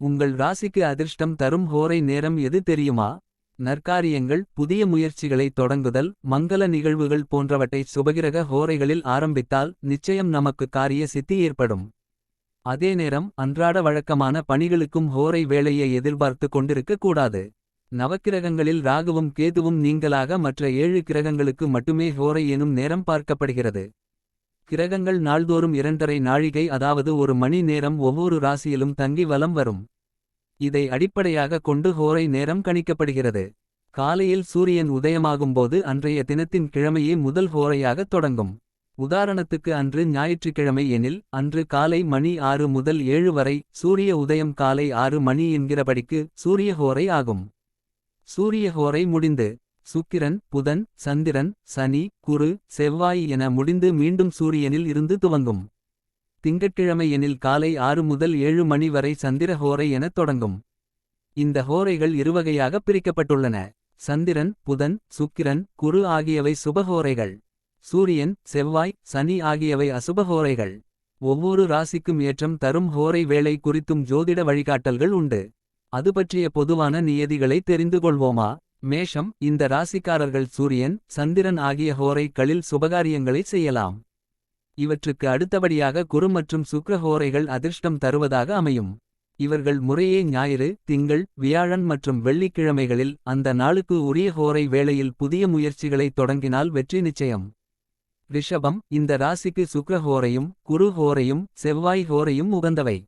உங்கள் ராசிக்கு அதிர்ஷ்டம் தரும் ஹோரை நேரம் எது தெரியுமா? நற்காரியங்கள் புதிய முயற்சிகளை தொடங்குதல் மங்கள நிகழ்வுகள் போன்றவற்றை சுபகிரக ஹோரைகளில் ஆரம்பித்தால் நிச்சயம் நமக்கு காரிய சித்தி ஏற்படும். அதே நேரம் அன்றாட வழக்கமான பணிகளுக்கும் ஹோரை வேலையை எதிர்பார்த்து கொண்டிருக்க கூடாது. நவக்கிரகங்களில் ராகுவும் கேதுவும் நீங்களாக மற்ற ஏழு கிரகங்களுக்கு மட்டுமே ஹோரை எனும் நேரம் பார்க்கப்படுகிறது. கிரகங்கள் நாள்தோறும் இரண்டரை நாழிகை அதாவது ஒரு மணி நேரம் ஒவ்வொரு ராசியிலும் தங்கி வலம் வரும். இதை அடிப்படையாக கொண்டு ஹோரை நேரம் கணிக்கப்படுகிறது. காலையில் சூரியன் உதயமாகும்போது அன்றைய தினத்தின் கிழமையே முதல் ஹோரையாகத் தொடங்கும். உதாரணத்துக்கு அன்று ஞாயிற்றுக்கிழமை எனில் அன்று காலை மணி ஆறு முதல் ஏழு வரை சூரிய உதயம் காலை ஆறு மணி என்கிறபடிக்கு சூரிய ஹோரை ஆகும். சூரிய ஹோரை முடிந்து சுக்கிரன் புதன் சந்திரன் சனி குரு செவ்வாய் என முடிந்து மீண்டும் சூரியனில் இருந்து துவங்கும். திங்கட்கிழமை எனில் காலை ஆறு முதல் ஏழு மணி வரை சந்திர ஹோரை எனத் தொடங்கும். இந்த ஹோரைகள் இருவகையாக பிரிக்கப்பட்டுள்ளன. சந்திரன் புதன் சுக்கிரன் குரு ஆகியவை சுபஹோரைகள். சூரியன் செவ்வாய் சனி ஆகியவை அசுபஹோரைகள். ஒவ்வொரு ராசிக்கும் ஏற்றம் தரும் ஹோரை வேளை குறித்தும் ஜோதிட வழிகாட்டல்கள் உண்டு. அது பற்றிய பொதுவான நியதிகளை தெரிந்து கொள்வோமா? மேஷம் இந்த ராசிக்காரர்கள் சூரியன் சந்திரன் ஆகிய ஹோரைகளில் சுபகாரியங்களை செய்யலாம். இவற்றுக்கு அடுத்தபடியாக குரு மற்றும் சுக்ர ஹோரைகள் அதிர்ஷ்டம் தருவதாக அமையும். இவர்கள் முறையே ஞாயிறு திங்கள் வியாழன் மற்றும் வெள்ளிக்கிழமைகளில் அந்த நாளுக்கு உரிய ஹோரை வேளையில் புதிய முயற்சிகளை தொடங்கினால் வெற்றி நிச்சயம். ரிஷபம் இந்த ராசிக்கு சுக்ர ஹோரையும் குரு ஹோரையும் செவ்வாய் ஹோரையும் உகந்தவை.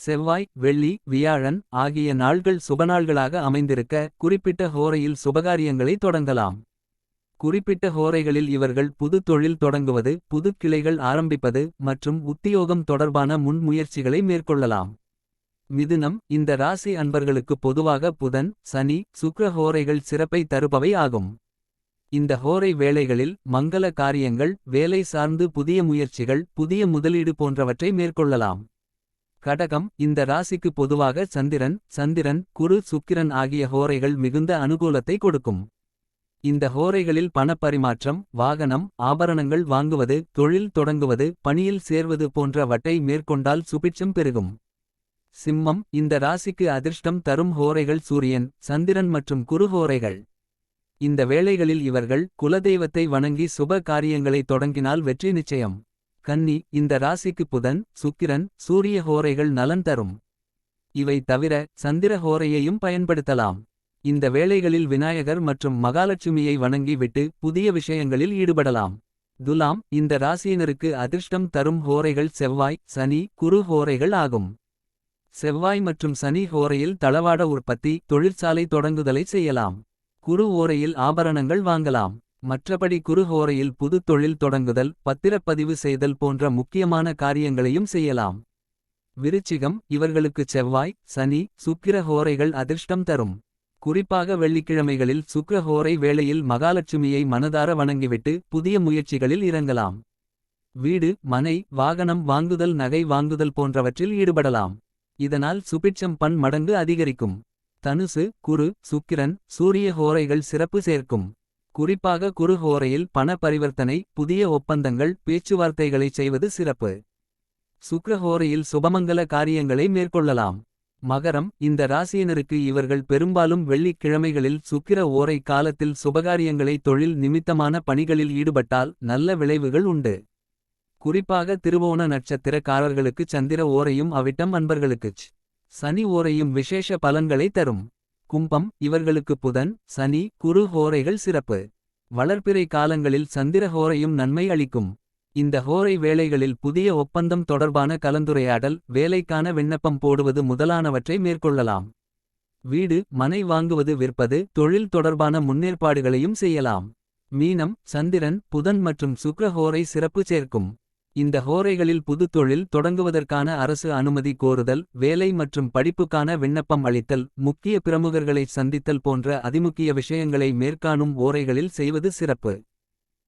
செவ்வாய் வெள்ளி வியாழன் ஆகிய நாள்கள் சுபநாள்களாக அமைந்திருக்க குறிப்பிட்ட ஹோரையில் சுபகாரியங்களை தொடங்கலாம். குறிப்பிட்ட ஹோரைகளில் இவர்கள் புது தொழில் தொடங்குவது புது கிளைகள் ஆரம்பிப்பது மற்றும் உத்தியோகம் தொடர்பான முன்முயற்சிகளை மேற்கொள்ளலாம். மிதுனம் இந்த ராசி அன்பர்களுக்கு பொதுவாக புதன் சனி சுக்ர ஹோரைகள் சிறப்பை தருபவை ஆகும். இந்த ஹோரை வேளைகளில் மங்கள காரியங்கள் வேலை சார்ந்து புதிய முயற்சிகள் புதிய முதலீடு போன்றவற்றை மேற்கொள்ளலாம். கடகம் இந்த ராசிக்கு பொதுவாக சந்திரன் சந்திரன் குரு சுக்கிரன் ஆகிய ஹோரைகள் மிகுந்த அனுகூலத்தை கொடுக்கும். இந்த ஹோரைகளில் பணப்பரிமாற்றம் வாகனம் ஆபரணங்கள் வாங்குவது தொழில் தொடங்குவது பணியில் சேர்வது போன்றவற்றை மேற்கொண்டால் சுபிட்சம் பெருகும். சிம்மம் இந்த ராசிக்கு அதிர்ஷ்டம் தரும் ஹோரைகள் சூரியன் சந்திரன் மற்றும் குரு ஹோரைகள். இந்த வேளைகளில் இவர்கள் குலதெய்வத்தை வணங்கி சுப காரியங்களை தொடங்கினால் வெற்றி நிச்சயம். கன்னி இந்த ராசிக்கு புதன் சுக்கிரன் சூரிய ஹோரைகள் நலன் தரும். இவை தவிர சந்திர ஹோரையையும் பயன்படுத்தலாம். இந்த வேளைகளில் விநாயகர் மற்றும் மகாலட்சுமியை வணங்கிவிட்டு புதிய விஷயங்களில் ஈடுபடலாம். துலாம் இந்த ராசியினருக்கு அதிர்ஷ்டம் தரும் ஹோரைகள் செவ்வாய் சனி குரு ஹோரைகள் ஆகும். செவ்வாய் மற்றும் சனி ஹோரையில் தளவாட உற்பத்தி தொழிற்சாலை தொடங்குதலை செய்யலாம். குரு ஓரையில் ஆபரணங்கள் வாங்கலாம். மற்றபடி குறுஹோரையில் புது தொழில் தொடங்குதல் பத்திரப்பதிவு செய்தல் போன்ற முக்கியமான காரியங்களையும் செய்யலாம். விருச்சிகம் இவர்களுக்கு செவ்வாய் சனி சுக்கிர ஹோரைகள் அதிர்ஷ்டம் தரும். குறிப்பாக வெள்ளிக்கிழமைகளில் சுக்கிரஹோரை ஹோரை வேளையில் மகாலட்சுமியை மனதார வணங்கிவிட்டு புதிய முயற்சிகளில் இறங்கலாம். வீடு மனை வாகனம் வாங்குதல் நகை வாங்குதல் போன்றவற்றில் ஈடுபடலாம். இதனால் சுபிட்சம் பன் மடங்கு அதிகரிக்கும். தனுசு குரு சுக்கிரன் சூரிய ஹோரைகள் சிறப்பு சேர்க்கும். குறிப்பாக குறுகோரையில் பண பரிவர்த்தனை புதிய ஒப்பந்தங்கள் பேச்சுவார்த்தைகளைச் செய்வது சிறப்பு. சுக்ரஹோரையில் சுபமங்கல காரியங்களை மேற்கொள்ளலாம். மகரம் இந்த ராசியினருக்கு இவர்கள் பெரும்பாலும் வெள்ளிக்கிழமைகளில் சுக்கிர ஓரை காலத்தில் சுபகாரியங்களை தொழில் நிமித்தமான பணிகளில் ஈடுபட்டால் நல்ல விளைவுகள் உண்டு. குறிப்பாக திருவோண நட்சத்திரக்காரர்களுக்கு சந்திர ஓரையும் அவிட்டம் அன்பர்களுக்குச். சனி ஓரையும் விசேஷ பலன்களை தரும். கும்பம் இவர்களுக்கு புதன் சனி குரு ஹோரைகள் சிறப்பு. வளர்ப்பிறை காலங்களில் சந்திர ஹோரையும் நன்மை அளிக்கும். இந்த ஹோரை வேலைகளில் புதிய ஒப்பந்தம் தொடர்பான கலந்துரையாடல் வேலைக்கான விண்ணப்பம் போடுவது முதலானவற்றை மேற்கொள்ளலாம். வீடு மனை வாங்குவது விற்பது தொழில் தொடர்பான முன்னேற்பாடுகளையும் செய்யலாம். மீனம் சந்திரன் புதன் மற்றும் சுக்ர ஹோரை சிறப்பு சேர்க்கும். இந்த ஹோரைகளில் புது தொழில் தொடங்குவதற்கான அரசு அனுமதி கோருதல் வேலை மற்றும் படிப்புக்கான விண்ணப்பம் அளித்தல் முக்கிய பிரமுகர்களை சந்தித்தல் போன்ற அதிமுக்கிய விஷயங்களை மேற்காணும் ஓரைகளில் செய்வது சிறப்பு.